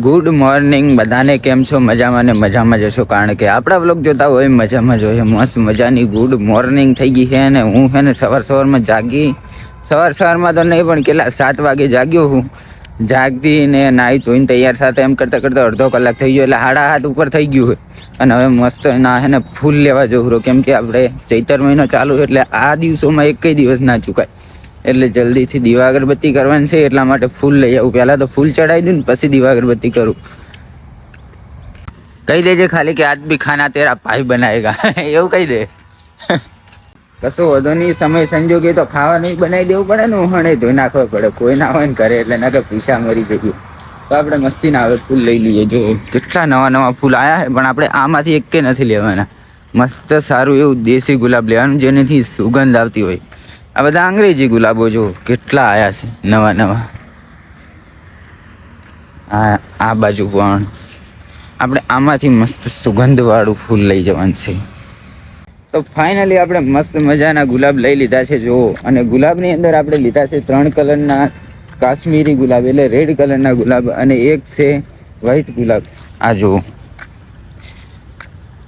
Good morning બધાને કેમ છો? મજામાં ને મજામાં જશો? કારણ કે આપણા બ્લોગ જોતા હોય મજામાં જોઈએ મસ્ત મજાની ગુડ મોર્નિંગ થઈ ગઈ છે અને હું છે ને સવાર સવારમાં જાગી, સવાર સવારમાં તો નહીં, પણ કેટલા સાત વાગે જાગ્યો હું. જાગતી ને નાહી ધોઈને તૈયાર સાથે એમ કરતાં કરતાં અડધો કલાક થઈ ગયો, એટલે હાડા હાથ ઉપર થઈ ગયું હોય અને હવે મસ્ત ના હે ને ફૂલ લેવા જવું કેમ કે આપણે ચૈતર મહિનો ચાલુ એટલે આ દિવસોમાં એક દિવસ ના ચૂકાય. એટલે જલ્દીથી દીવા અગરબત્તી કરવાની છે, એટલા માટે ફૂલ લઈ આવું. પહેલાં તો ફૂલ ચડાવી દઉં ને પછી દીવા અગરબત્તી કરું. કહી દેજે ખાલી કે આજ બી ખાના તેરા ભાઈ બનાવેગા એવું કહી દે. કશો વધુ નહીં, સમય સંજોગે તો ખાવાનું બનાવી દેવું પડે ને ઉહણે ધોઈ નાખવા પડે. કોઈ ના હોય ને ઘરે, એટલે ના કે પૈસા મરી જઈએ. તો આપણે મસ્તી ના આવે ફૂલ લઈ લઈએ. જો, કેટલા નવા નવા ફૂલ આવ્યા છે પણ આપણે આમાંથી એક કે નથી લેવાના. મસ્ત સારું એવું દેશી ગુલાબ લેવાનું, જેનાથી સુગંધ આવતી હોય. આ બધા અંગ્રેજી ગુલાબો જો કેટલા આવ્યા છે, નવા નવા. આ આ બાજુ પણ. આપણે આમાંથી મસ્ત સુગંધવાળું ફૂલ લઈ જવાનું છે. તો ફાઇનલી આપણે મસ્ત મજાના ગુલાબ લઈ લીધા છે, જુઓ. અને ગુલાબની અંદર આપણે લીધા છે ત્રણ કલરના કાશ્મીરી ગુલાબ, એટલે રેડ કલરના ગુલાબ અને એક છે વ્હાઈટ ગુલાબ. આ જુઓ.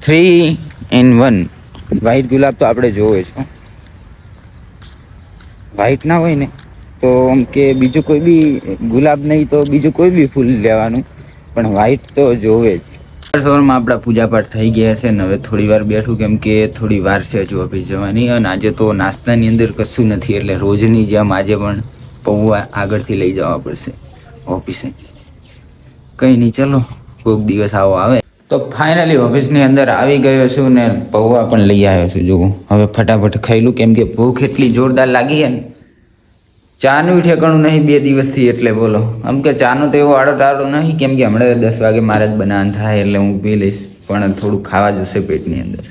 થ્રી ઇન વન વ્હાઈટ ગુલાબ તો આપણે જોવો છો વ્હાઈટ ના હોય ને, તો આમ કે બીજું કોઈ બી ગુલાબ નહીં તો બીજું કોઈ બી ફૂલ લેવાનું, પણ વ્હાઈટ તો જોવે જ. સવારમાં આપણા પૂજાપાઠ થઈ ગયા છે ને હવે થોડી વાર બેઠું કેમ કે થોડી વાર છે હજુ ઓફિસ જવાની અને આજે તો નાસ્તાની અંદર કશું નથી એટલે રોજની જેમ આજે પણ પૌવા આગળથી લઈ જવા પડશે ઓફિસે. કંઈ નહીં, ચલો કોઈક દિવસ આવો આવે. તો ફાઇનલી ઓફિસની અંદર આવી ગયો છું ને પૌવા પણ લઈ આવ્યો છું. જુઓ, હવે ફટાફટ ખાઈલું, કેમ કે ભૂખ એટલી જોરદાર લાગી છે ને. ચાનું ઠેકાણું નહીં બે દિવસથી, એટલે બોલો. આમ કે ચાનો તો એવો આડો ટાળો નહીં, કેમ કે હમણાં દસ વાગે મારે જ બનાવવાનું થાય, એટલે હું પી લઈશ. પણ થોડું ખાવા જોશે પેટની અંદર.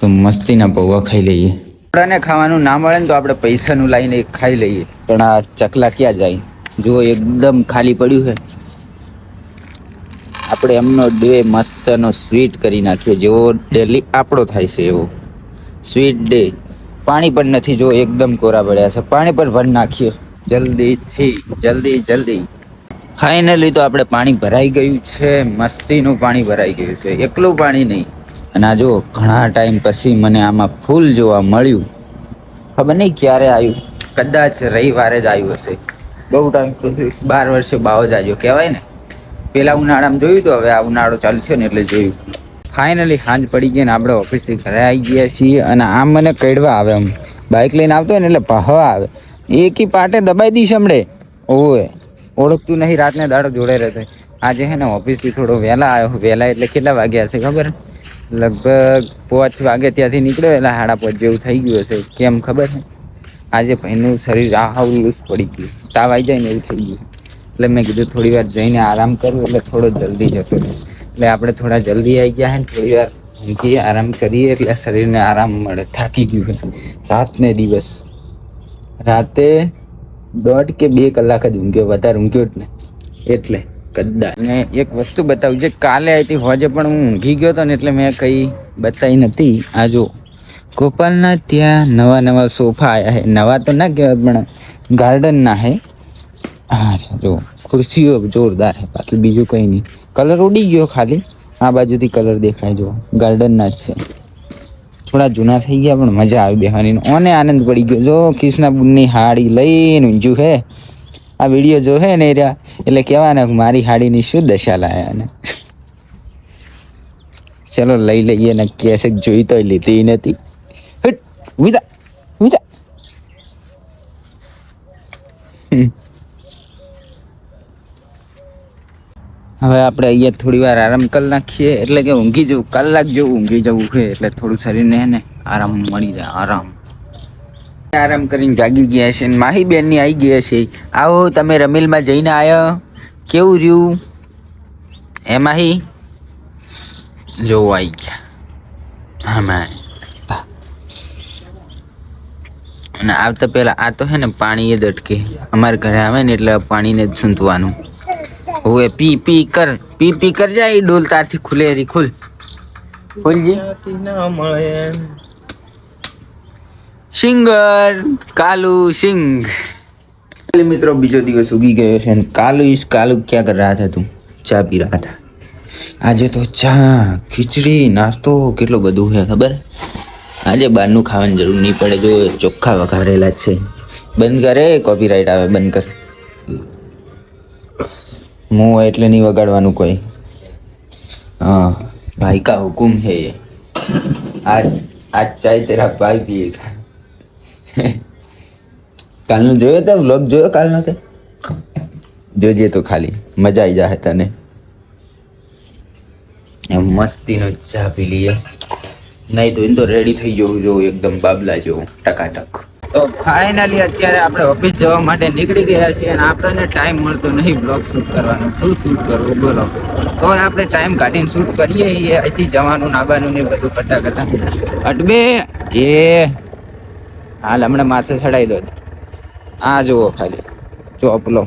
તો મસ્તીના પૌવા ખાઈ લઈએ. આપણાને ખાવાનું ના મળે ને તો આપણે પૈસાનું લાવીને ખાઈ લઈએ. પણ આ ચકલા ક્યાં જાય? જુઓ, એકદમ ખાલી પડ્યું છે. આપણે એમનો ડે મસ્તનો સ્વીટ કરી નાખ્યો જેવો ડેલી આપણો થાય છે એવો. સ્વીટ ડે પાણી પણ નથી જો એકદમ કોરા પડ્યા છે. પાણી પણ ભરી નાખ્યો જલ્દીથી જલ્દી જલ્દી. ફાઇનલી તો આપણે પાણી ભરાઈ ગયું છે. મસ્તીનું પાણી ભરાઈ ગયું છે. એકલું પાણી નહીં. અને આ જો ઘણા ટાઈમ પછી મને આમાં ફૂલ જોવા મળ્યું. ખબર નહીં ક્યારે આવ્યું. કદાચ રવિવારે જ આવ્યું હશે. બહુ ટાઈમ બાર વર્ષે બાવ જ આવ્યો. કહેવાય ને? પેલા ઉનાળામાં જોયું તો હવે આ ઉનાળો ચાલુ છે ને એટલે જોયું. ફાઇનલી સાંજ પડી ગઈ ને આપણે ઓફિસથી ઘરે આવી ગયા છીએ અને આમ મને કડવા આવે આમ. બાઇક લઈને આવતો હોય ને એટલે પહવા આવે. એકી પાટે દબાઈ દઈશ હમણે. ઓવે. ઓળખતું નહીં, રાતને દાડો જોડે રહેતો આજે હે ને ઓફિસથી થોડો વહેલા આવ્યો વહેલા એટલે કેટલા વાગ્યા હશે ખબર? લગભગ પાંચ વાગે ત્યાંથી નીકળ્યો એટલે સાડા પાંચ જેવું થઈ ગયું હશે. કેમ ખબર? છે આજે ભાઈનું શરીર આહાવ પડી ગયું. તાવ આવી જાય ને એવું થઈ ગયું. એટલે મેં કીધું થોડી વાર જઈને આરામ કરું, એટલે થોડો જલ્દી જતો રહે. એટલે આપણે થોડા જલ્દી આવી ગયા ને, થોડી વાર ઊંઘીએ, આરામ કરીએ, એટલે શરીરને આરામ મળે, થાકી ગયું રાતને રાત દિવસ. રાતે દોઢ કે બે કલાક જ ઊંઘ્યો, વધારે ઊંઘ્યો જ ને એટલે કદાચ. અને એક વસ્તુ બતાવું, જે કાલે આવી હોજે પણ હું ઊંઘી ગયો હતો ને, એટલે મેં કંઈ બતાવી નથી. આ જો ગોપાલના ત્યાં નવા નવા સોફા આવ્યા છે નવા તો ના કહેવાય, પણ ગાર્ડનના હે. હા જો, ખુરશીઓ જોરદાર છે, બાકી બીજું કંઈ નહીં. કલર ઉડી ગયો ખાલી. આ બાજુથી કલર દેખાય, જો ગાર્ડનના જ છે. થોડા જૂના થઈ ગયા, પણ મજા આવી બેહવાની. ઓને આનંદ પડી ગયો. જો કૃષ્ણાબુનની હાડી લઈને ઊંઝ્યું હે. આ વીડિયો જો હે ને રહ્યા એટલે કહેવાના મારી હાડીની શું દશા લાયા ને ચલો, લઈ લઈએ ને કેસે, જોઈ તો લીધી નથી. હટ વિદા વિદા હમ. હવે આપણે અહીંયા થોડી વાર આરામ કરી નાખીએ. એટલે કે ઊંઘી જવું, કલાક જેવું ઊંઘી જવું છે. એટલે થોડું શરીરને હે ને આરામ મળી જાય, આરામ. આરામ કરીને જાગી ગયા છે માહી બેનની આવી ગયા છે. આવો, તમે રમીલમાં જઈને આવ્યો કેવું રહ્યું? એ માહી? જોવું આવી ગયા. આમાં અને આવતા પહેલાં આ તો હે ને પાણી જ અટકે. અમારા ઘરે આવે ને એટલે પાણીને જ સૂંધવાનું. ઓએ પી પી કર પી પી કર જાય ડોલ તારથી ખુલે રી ખુલ. ખુલજી. સિંગર, કાલુ સિંગ મિત્રો, બીજો દિવસ ઉગી ગયો છે અને કાલુ ઇસ કાલુ ક્યાં કર રહ્યા હતા તું? ચા પી રહ્યા હતા આજે તો ચા, ખીચડી, નાસ્તો, કેટલો બધું છે, ખબર? આજે બહારનું ખાવાની જરૂર નહીં પડે, જો ચોખ્ખા વઘારેલા છે. બંધ કરે કોપીરાઇટ આવે, બંધ કર. હું એટલે નહીં વગાડવાનું કોઈ. હા, ભાઈ કા હુકુમ છે એ આજ આજ ચાય તેરા ભાઈ પીએ કાલનો જોયો તો વ્લોગ જોયો કાલનો તે? જોજે તો ખાલી. મજા આવી જાય તને. એમ મસ્તીનો ચા પી લઈએ. નહીં તો એમ તો રેડી થઈ જવું જોઉં એકદમ બાબલા જેવું, ટકાટક. તો ફાઇનલી અત્યારે આપણે ઓફિસ જવા માટે નીકળી ગયા છીએ અને આપણને ટાઈમ મળતો નહીં બ્લોગ શૂટ કરવાનો. શું શૂટ કરવું? બોલો. તો આપણે ટાઈમ કાઢીને શૂટ કરીએ એ અહીંથી જવાનું નાવાનું ને બધું કરતા કરતા. અટબે, એ, હાલ હમણાં માથે ચડાવી દો. આ જુઓ ખાલી. ચોપલો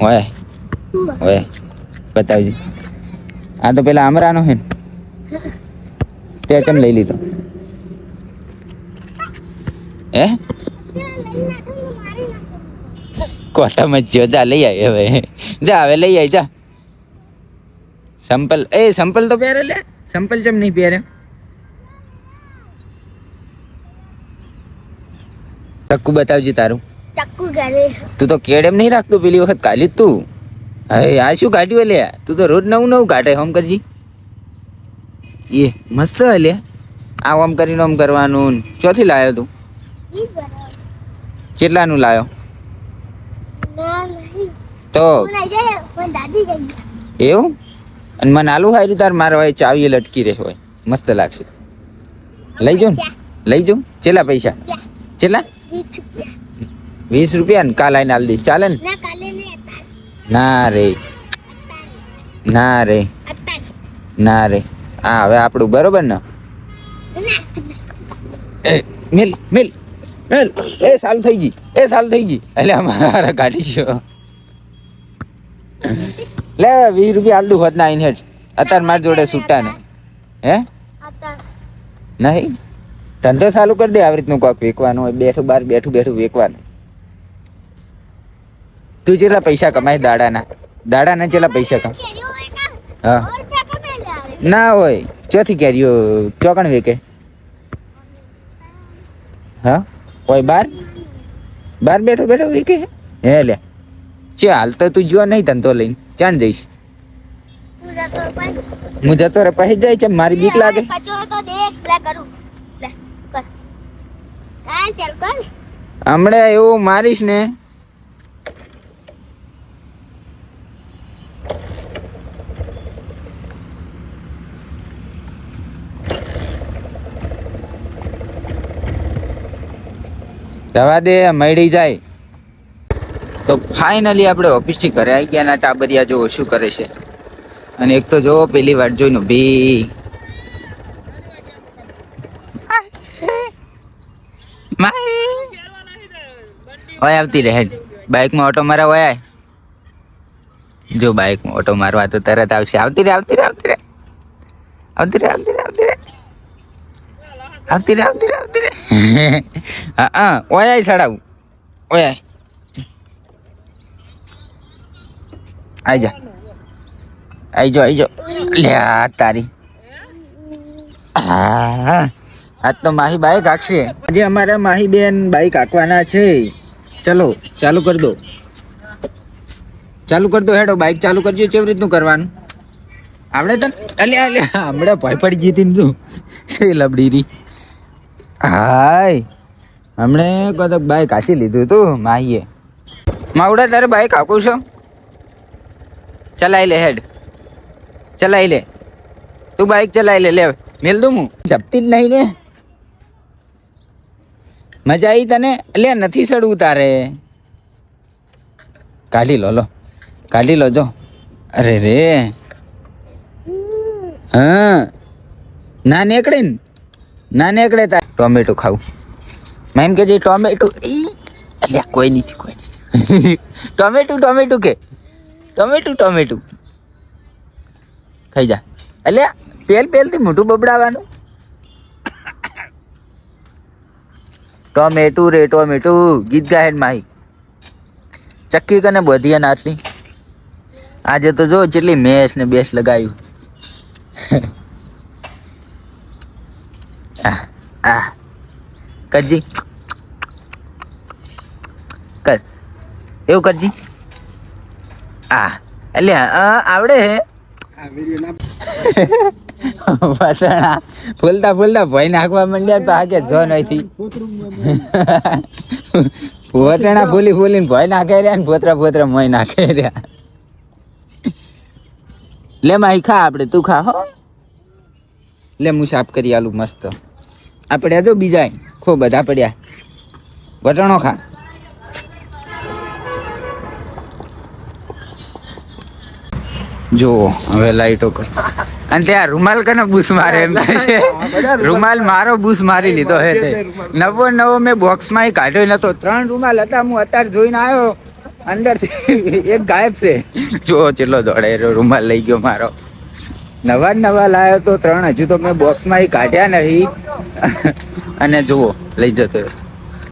ઓય. ઓય. બતાવજી. આ તો પેલા આમરાનો હે ને. તે કેમ લઈ લીધો? હે? કોટામાં જો જા લઈ આવી હવે. જા હવે લઈ આવી જા. સંપલ એ સંપલ તો પહેરે લે. સંપલ જેમ નહીં પહેરે. ચક્કુ બતાવજે તારું. ચક્કુ ઘરે. તું તો કેડેમ નહીં રાખતું? પેલી વખત કાલી તું. હવે આ શું કાઢ્યું લે તું તો રોજ નવું નવું કાઢે હોમ કરજી. એ મસ્ત લે આ ઓમ કરીને ઓમ કરવાનું ચોથી લાવ્યો તું. કેટલાનું લાયો? તો એવું? અને મને આલુ હારી તાર મારા હોય ચાવી લટકી રહે હોય. મસ્ત લાગશે. લઈ જાઉં ને? લઈ જાઉં? ચેલા પૈસા? ચેલા વીસ રૂપિયા. ને કાલ આવીને આલ દઈશ. ચાલે ને? ના રે. ના રે. ના રે. હા હવે આપણું બરોબર ને? મિલ મિલ. એ સાલ થઈ ગઈ, એ સાલ થઈ ગઈ. એટલે અમારા કાઢી છો. લે, વીસ રૂપિયા આલદું હોત ના આઈને અત્યારે મારી જોડે છૂટા ને. હે? નહીં? ધંધો ચાલુ કરી દે આવી રીતનું કોક વેકવાનું હોય, બેઠું બાર, બેઠું બેઠું વેકવાનું. તું જેટલા પૈસા કમાય દાડાના દાડાના જેટલા પૈસા કમ હા. ના હોય, ચોથી કેરીઓ ચોકણ વેકે. હા? હોય બાર? બાર બેઠો બેઠો વીકે હે લે. ચાલ હાલ તો તું જો નહીં ધંધો લઈને. ચાણ જઈશ. હું જતો રે પછી જાય છે મારી બીક લાગે. હમણાં એવું મારીશ ને રવા દે, મળી જાય. તો ફાઇનલી આપણે ઓફિસથી ઘરે આવી ગયા ના ટાબરિયા જોવો શું કરે છે. અને એક તો જોવો પેલી વાર જોઈને ભી ઓય આવતી રહે. બાઇકમાં ઓટો મારા ઓય જો બાઇકમાં ઓટો મારવા તો તરત આવશે. આવતી રે આવતી રે આવતી રે આવતી રે આવતી રે આવતી રે આવતી રે આવતી રે આવતી રે હા હા, ઓય આય સડાવું ઓય આય. આઈ જા. આઈ જો આઈ જો. લે, આ તારી. હા તો માહી બાઈક હાંકશે. આજે અમારા માહી બેન બાઈક હાંકવાના છે. ચલો, ચાલુ કરી દો. ચાલુ કરી દો હેડો, બાઈક ચાલુ કરજો, કેવી રીતનું કરવાનું? આપણે તને? અલ્યા અલ્યા, હમણાં ભય પડી ગઈ હતી તું. છે લબડી રી હાય. હમણે કદક બાઈક કાચી લીધું તું માઈએ. માવડા, તારે બાઈક આકું છો? ચલાઈ લે હેડ. ચલાઈ લે. તું બાઈક ચલાઈ લે લે મેલ દઉં હું. જપતી જ નહીં ને. મજા આવી તને? લે, નથી સડવું તારે. કાઢી લો લો. કાઢી લો, જો. અરે રે. હા. ના નીકળે ને નીકળે તાર. ટોમેટો ખાવું. મેમ કે જે ટોમેટો, ઈ, અલ્યા, કોઈ નથી કોઈ નથી. ટોમેટું ટોમેટું કે. ટોમેટું ટોમેટું. ખાઈ જા. એટલે પેલ, પેલથી મોઢું બબડાવાનું. ટોમેટું રે, ટોમેટું, ગીત ગાયન માહી. ચક્કી કને બધી નાટલી આજે તો જો, જેટલી મેસ ને બેસ લગાવ્યું. કરજી કર એવું કરજી આ એટલે આ, આવડે હે? પટણા ફૂલતા ફૂલતા ભોય નાખવા માંડ્યા તો આગે જો નથી પોટણા ફૂલી ફૂલીને ભય નાખે રહ્યા ને પોતરા પોતરા મોય નાખે રહ્યા. લે માહી ખા આપણે તું ખા હો. લે હું સાફ કરી આલું મસ્ત. આપણે તો બીજા ખૂબ બધા પડ્યા. વટાણો ખા. જો હવે લાઈટો કર. અને ત્યાં રૂમાલ કને બૂસ મારે એમ છે. રૂમાલ મારો બૂસ મારી લીધો હે તે. નવો નવો મેં બોક્સમાં કાઢ્યો નતો. ત્રણ રૂમાલ હતા, હું અત્યારે જોઈને આવ્યો. અંદરથી એક ગાયબ છે. જો ચેટલો દોડે રૂમાલ લઈ ગયો મારો. નવા નવા લાવ્યો તો ત્રણ, હજુ તો મેં બોક્સમાં કાઢ્યા નહીં અને જુઓ, લઈ જતો.